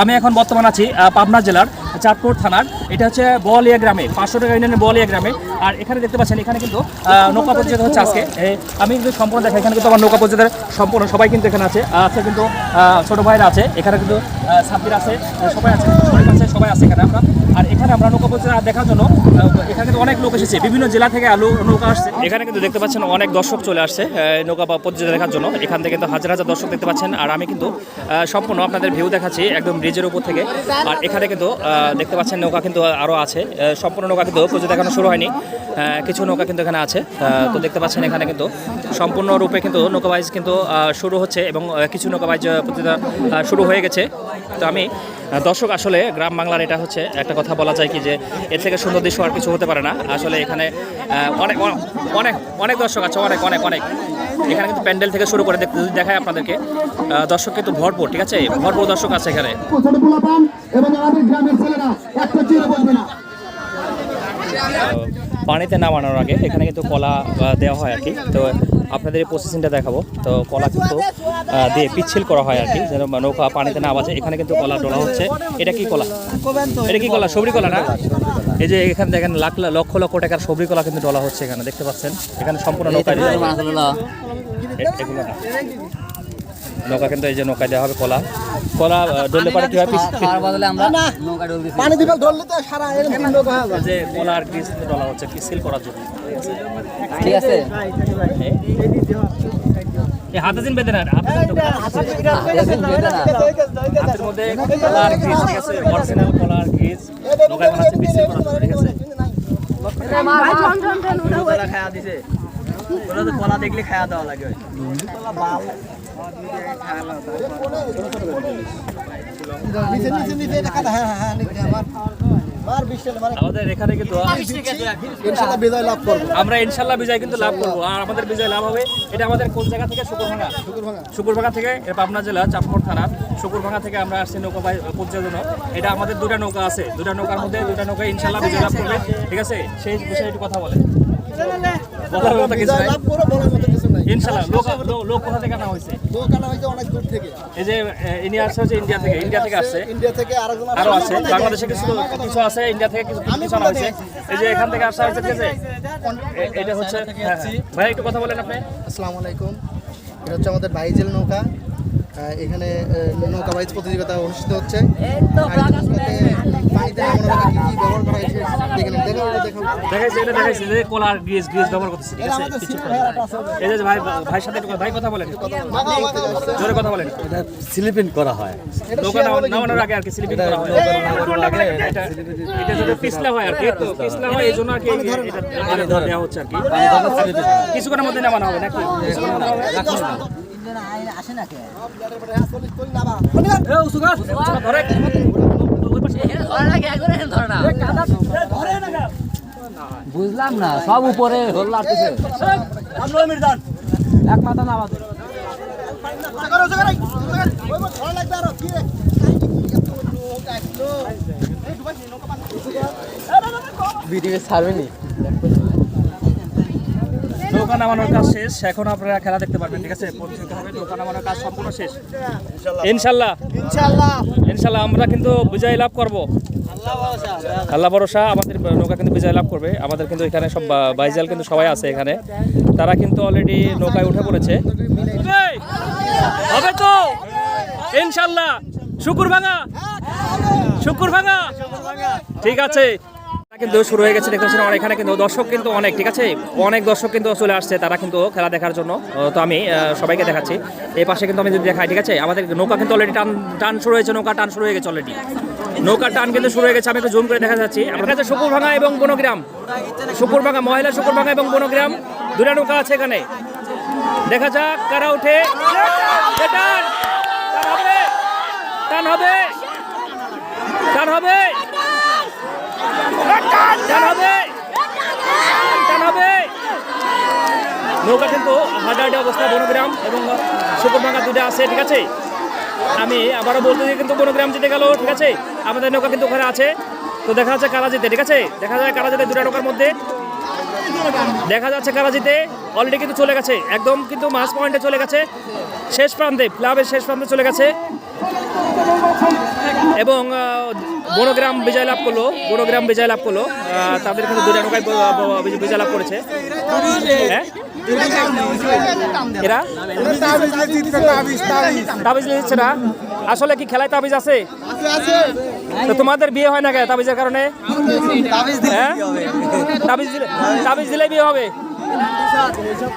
আমি এখন বর্তমান আছি পাবনা জেলার। চাঁদপুর থানার। এটা হচ্ছে বলিয়া গ্রামে, পাঁচশো টাকা ইউনিয়নের বলিয়া গ্রামে। আর এখানে দেখতে পাচ্ছেন, এখানে কিন্তু নৌকা পরিচিত হচ্ছে আজকে। আমি কিন্তু সম্পূর্ণ দেখা এখানে কিন্তু আমার নৌকা পরিচিতের সম্পূর্ণ সবাই কিন্তু এখানে আছে। আছে কিন্তু ছোট ভাইরা আছে, এখানে কিন্তু সাব্বির আছে সবাই আছে শরীফ আছে সবাই আছে এখানে আমরা। আর এখানে আমরা নৌকা পরিচিত দেখার জন্য এখানে কিন্তু অনেক লোক এসেছে। বিভিন্ন জেলা থেকে আলু, নৌকা আসছে। এখানে কিন্তু দেখতে পাচ্ছেন, অনেক দর্শক চলে আসছে নৌকা পরিচিত দেখার জন্য। এখান থেকে কিন্তু হাজার হাজার দর্শক দেখতে পাচ্ছেন। আর আমি কিন্তু সম্পূর্ণ আপনাদের ভিউ দেখাচ্ছি, একদম ব্রিজের উপর থেকে। আর এখানে কিন্তু দেখতে পাচ্ছেন নৌকা কিন্তু আরও আছে। সম্পূর্ণ নৌকা কিন্তু পুজো দেখানো শুরু হয়নি। কিছু নৌকা কিন্তু এখানে আছে। তো দেখতে পাচ্ছেন এখানে কিন্তু সম্পূর্ণরূপে কিন্তু নৌকাবাইজ কিন্তু শুরু হচ্ছে এবং কিছু নৌকাবাইজ প্রতিযোগিতা শুরু হয়ে গেছে। তো আমি দর্শক আসলে গ্রাম বাংলার এটা হচ্ছে একটা কথা বলা যায় কি যে, এর থেকে সুন্দর দৃশ্য আর কিছু হতে পারে না। আসলে এখানে অনেক অনেক অনেক দর্শক আছে, অনেক অনেক অনেক। এখানে কিন্তু প্যান্ডেল থেকে শুরু করে যদি দেখায় আপনাদেরকে। দর্শক কিন্তু ভরপুর ঠিক আছে? ভরপুর দর্শক আছে এখানে। পানিতে নামানোর আগে এখানে কিন্তু কলা দেওয়া হয় আর কি। তো আপনাদের এই প্রসেসিংটা দেখাবো। তো কলা কিন্তু দিয়ে পিচ্ছিল করা হয় আর কি যেন নৌকা পানিতে না বাজে এখানে কিন্তু কলা ডলা হচ্ছে। এটা কি কলা? এটা কি কলা? সবরি কলা না? এই যে এখানে দেখেন লাখ লাখ- লক্ষ লক্ষ টাকার সবরি কলা কিন্তু ডলা হচ্ছে এখানে দেখতে পাচ্ছেন? এখানে সম্পূর্ণ নৌকা এগুলো না নৌকা কিন্তু এই যে নৌকায় দেওয়া হবে কলা। কলা ডললে পরে কি হয় পিস- পিস- বদলে আমরা নৌকা ডল দিছি। পানি দিবে ধরলে তো সারা এরকম লোক হয়ে যে কলা আর গ্রিস ডলা হচ্ছে পিসিল করার জন্য। ঠিক আছে। এই হাতে দিন বেঁধে না হাতে দিন ঢোকা। এরকম বেঁধে না। হাতের মধ্যে কলার গ্রিজ ঠিক আছে অরিজিনাল কলার গ্রিজ নৌকায় বানাচ্ছে পিসিল করার জন্য ঠিক আছে। আমার মার বিশাল মানে আমাদের এখানে কিন্তু আমরা ইনশাল্লাহ বিজয় কিন্তু লাভ করব। আর আমাদের বিজয় লাভ হবে এটা আমাদের কোন জায়গা থেকে? শুকুরভাঙা শুকুরভাঙা শুকুরভাঙা থেকে পাবনা জেলা চাপমোড় থানা। শুকুরভাঙা থেকে আমরা আসছি নৌকা পরিচয়ের জন্য এটা আমাদের দুটা নৌকা আছে। দুটা নৌকার মধ্যে দুটা নৌকা ইনশাল্লাহ বিজয় লাভ করবে। ঠিক আছে? সেই বিষয়ে একটু কথা বলে বলার মতো কিছু নাই লাভ করব বলার মতো কিছু নাই ইনশাল্লাহ লোক লোক- লোক কোথা থেকে আনা হয়েছে দোকান হইছে অনেক দূর থেকে এই যে ইন্ডিয়া আসছে ইন্ডিয়া থেকে ইন্ডিয়া থেকে আসছে ইন্ডিয়া থেকে আরেকজন আরও আছে বাংলাদেশে কিছু কিছু আছে ইন্ডিয়া থেকে কিছু কিছু আনা হয়েছে এই যে এখান থেকে আসা হয়েছে ঠিক আছে এটা হচ্ছে হ্যাঁ, হ্যাঁ। ভাই একটু কথা বলেন আপনি আসসালামু আলাইকুম এটা হচ্ছে আমাদের ভাইজেল নৌকা এখানে নৌকা বাইজ প্রতিযোগিতা অনুষ্ঠিত হচ্ছে। আর এই নৌকাতে পানিতে নামানোর আগে কি কি ব্যবহার করা হয়েছে দেখে নিন দেখো এটা দেখাইছে যে কলার গ্রিজ গ্রিজ ব্যবহার করতেছে। ঠিক আছে কিছু এই যে ভাই ভাইয়ের সাথে ভাই কথা বলেন জোরে কথা বলেন। স্লিপিং করা হয়। নামানোর আগে আর কি স্লিপিং করা হয়। এটা এটা যদি পিছলা হয় আর কি তো পিছলা হয় এই জন্য আর কি এটা এটা দেওয়া হচ্ছে আর কি। কিছুক্ষণের মধ্যে নামানো হবে নাকি? কিছুক্ষণের মধ্যে হবে? ধরে বুঝলাম না সব উপরে হল্লা আসতেছে এক মাথা না আমাদের ভিডিও ছাড়বেনি নৌকা নামানোর কাজ শেষ। এখন আপনারা খেলা দেখতে পারবেন ঠিক আছে? পরিচিত হবে নৌকা নামানোর কাজ সম্পূর্ণ শেষ। ইনশাল্লাহ। ইনশাআল্লাহ ইনশাল্লাহ। আমরা কিন্তু বিজয় লাভ করব। আল্লাহ ভরসা। আমাদের নৌকা কিন্তু বিজয় লাভ করবে। আমাদের কিন্তু এখানে সব বাইজাল কিন্তু সবাই আছে এখানে। তারা কিন্তু অলরেডি নৌকায় উঠে পড়েছে। হবে তো? ইনশাল্লাহ। শুকুর ভাঙা। শুকুর ভাঙা। ঠিক আছে। কিন্তু শুরু হয়ে গেছে দেখতে আমার এখানে কিন্তু দর্শক কিন্তু অনেক, ঠিক আছে? অনেক দর্শক কিন্তু চলে আসছে তারা কিন্তু খেলা দেখার জন্য। তো আমি সবাইকে দেখাচ্ছি। এই পাশে কিন্তু আমি যদি দেখাই, ঠিক আছে? আমাদের নৌকা কিন্তু অলরেডি টান টান শুরু হয়েছে, নৌকা টান শুরু হয়ে গেছে অলরেডি নৌকার টান কিন্তু শুরু হয়ে গেছে, আমি একটু জুম করে দেখা যাচ্ছি। আমার কাছে শুকুরভাঙা এবং বনগ্রাম। শুকুরভাঙা মহিলা শুকুরভাঙা এবং বনগ্রাম, দুটা নৌকা আছে এখানে। দেখা যাক কারা উঠে টান হবে টান হবে টান হবে টান হবে টান হবে নৌকা কিন্তু হাজারটি অবস্থা বনগ্রাম এবং শুকুরভাঙ্গা দুটা আছে, ঠিক আছে? আমি আবারও বলতে দিই কিন্তু বনগ্রাম জিতে গেল, ঠিক আছে? আমাদের নৌকা কিন্তু ওখানে আছে। তো দেখা যাচ্ছে কারা জিতে, ঠিক আছে? দেখা যায় কারা জিতে দুটা নৌকার মধ্যে। দেখা যাচ্ছে কারা জিতে। অলরেডি কিন্তু চলে গেছে। একদম কিন্তু মাস পয়েন্টে চলে গেছে। শেষ প্রান্তে, ক্লাবের শেষ প্রান্তে চলে গেছে। এবং বনগ্রাম বিজয় লাভ করল, বনগ্রাম বিজয় লাভ করল। তাদের কিন্তু দুটা নৌকায় বিজয় লাভ করেছে। হ্যাঁ? এরা? তাবিজ নিচ্ছে না? আসলে কি খেলায় তাবিজ আছে? তো তোমাদের বিয়ে হয় না কে তাবিজের কারণে? হ্যাঁ? তাবিজ দিলে তাবিজ দিলে বিয়ে হবে?